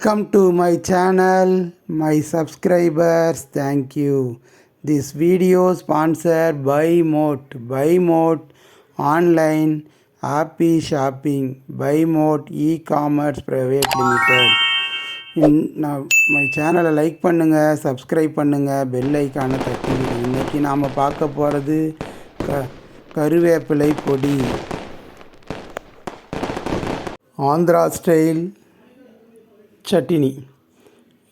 Welcome to my channel, my subscribers, thank you. This video sponsored by Moat, by Moat Online Happy Shopping, by Moat E-Commerce Private Limited. இன் நான் my சேனலை like பண்ணுங்கள் subscribe பண்ணுங்கள் bell ஐக்கானை தட்டிவிடுங்க இன்றைக்கி நாம் பார்க்க போகிறது க கருவேப்பிலை பொடி ஆந்திரா ஸ்டைல் சட்டினி.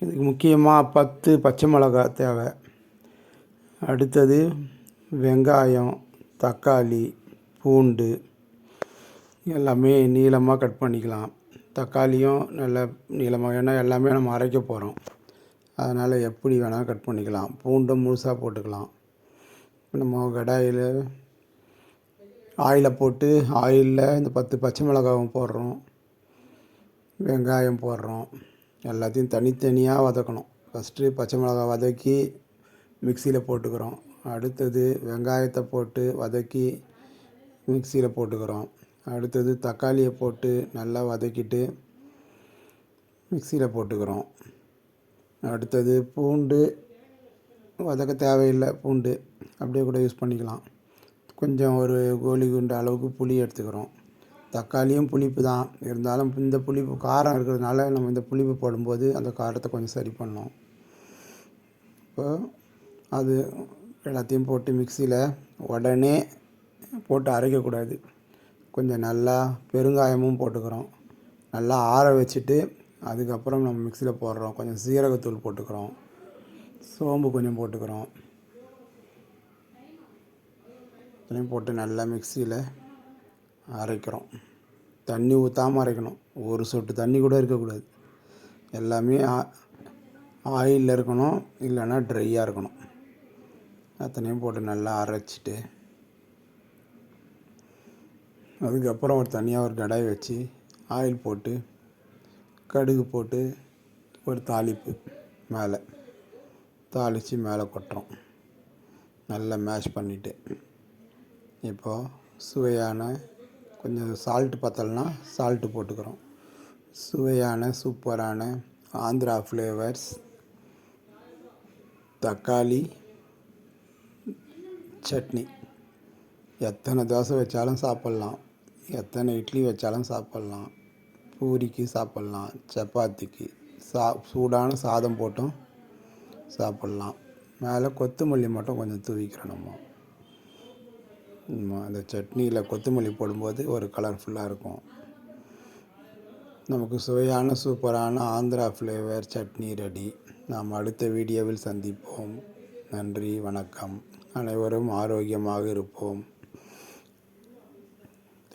இதுக்கு முக்கியமாக பத்து பச்சை மிளகா தேவை. அடுத்தது வெங்காயம் தக்காளி பூண்டு. எல்லாமே நீளமாக கட் பண்ணிக்கலாம். தக்காளியும் நல்ல நீளமாக ஏன்னா எல்லாமே நம்ம அரைக்க போகிறோம் அதனால் எப்படி வேணால் கட் பண்ணிக்கலாம். பூண்டும் முழுசாக போட்டுக்கலாம். நம்ம கடாயில் ஆயிலை போட்டு ஆயிலில் இந்த பத்து பச்சை மிளகாவும் போடுறோம். வெங்காயம் போடுறோம். எல்லாத்தையும் தனித்தனியாக வதக்கணும். ஃபஸ்ட்டு பச்சை மிளகா வதக்கி மிக்சியில் போட்டுக்கிறோம். அடுத்தது வெங்காயத்தை போட்டு வதக்கி மிக்சியில் போட்டுக்கிறோம். அடுத்தது தக்காளியை போட்டு நல்லா வதக்கிட்டு மிக்சியில் போட்டுக்கிறோம். அடுத்தது பூண்டு வதக்க தேவையில்லை பூண்டு. அப்படியே கூட யூஸ் பண்ணிக்கலாம். கொஞ்சம் ஒரு கோலி குண்டு அளவுக்கு புளி எடுத்துக்கிறோம். தக்காளியும் புளிப்பு தான். இருந்தாலும் இந்த புளிப்பு காரம் இருக்கிறதுனால நம்ம இந்த புளிப்பு போடும்போது அந்த காரத்தை கொஞ்சம் சரி பண்ணோம் இப்போ அது எல்லாத்தையும் போட்டு மிக்சியில் உடனே போட்டு அரைக்கக்கூடாது. கொஞ்சம் நல்லா பெருங்காயமும் போட்டுக்கிறோம். நல்லா ஆற வச்சுட்டு அதுக்கப்புறம் நம்ம மிக்சியில் போடுறோம். கொஞ்சம் சீரகத்தூள் போட்டுக்கிறோம். சோம்பு கொஞ்சம் போட்டுக்கிறோம். இதையும் போட்டு நல்லா மிக்சியில் அரைக்கிறோம். தண்ணி ஊற்றாமல் அரைக்கணும். ஒரு சொட்டு தண்ணி கூட இருக்கக்கூடாது. எல்லாமே ஆயிலில் இருக்கணும் இல்லைன்னா ட்ரையாக இருக்கணும். அத்தனையும் போட்டு நல்லா அரைச்சிட்டு அதுக்கப்புறம் ஒரு தனியாக ஒரு கடாய் வச்சு ஆயில் போட்டு கடுகு போட்டு ஒரு தாளிப்பு மேலே தாளித்து மேலே கொட்டுறோம். நல்லா மேஷ் பண்ணிவிட்டு இப்போது சுவையான கொஞ்சம் சால்ட்டு பத்தலைன்னா சால்ட்டு போட்டுக்கிறோம். சுவையான சூப்பரான ஆந்திரா ஃப்ளேவர்ஸ் தக்காளி சட்னி. எத்தனை தோசை வச்சாலும் சாப்பிட்லாம். எத்தனை இட்லி வச்சாலும் சாப்பிட்லாம். பூரிக்கு சாப்பிட்லாம். சப்பாத்திக்கு சா சூடான சாதம் போட்டும் சாப்பிட்லாம். மேலே கொத்தமல்லி மட்டும் கொஞ்சம் தூவிக்கிறோம் நம்ம. அந்த சட்னியில் கொத்தமல்லி போடும்போது ஒரு கலர்ஃபுல்லாக இருக்கும். நமக்கு சுவையான சூப்பரான ஆந்திரா ஃப்ளேவர் சட்னி ரெடி நாம் அடுத்த வீடியோவில் சந்திப்போம். நன்றி வணக்கம். அனைவரும் ஆரோக்கியமாக இருப்போம்.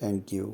தேங்க்யூ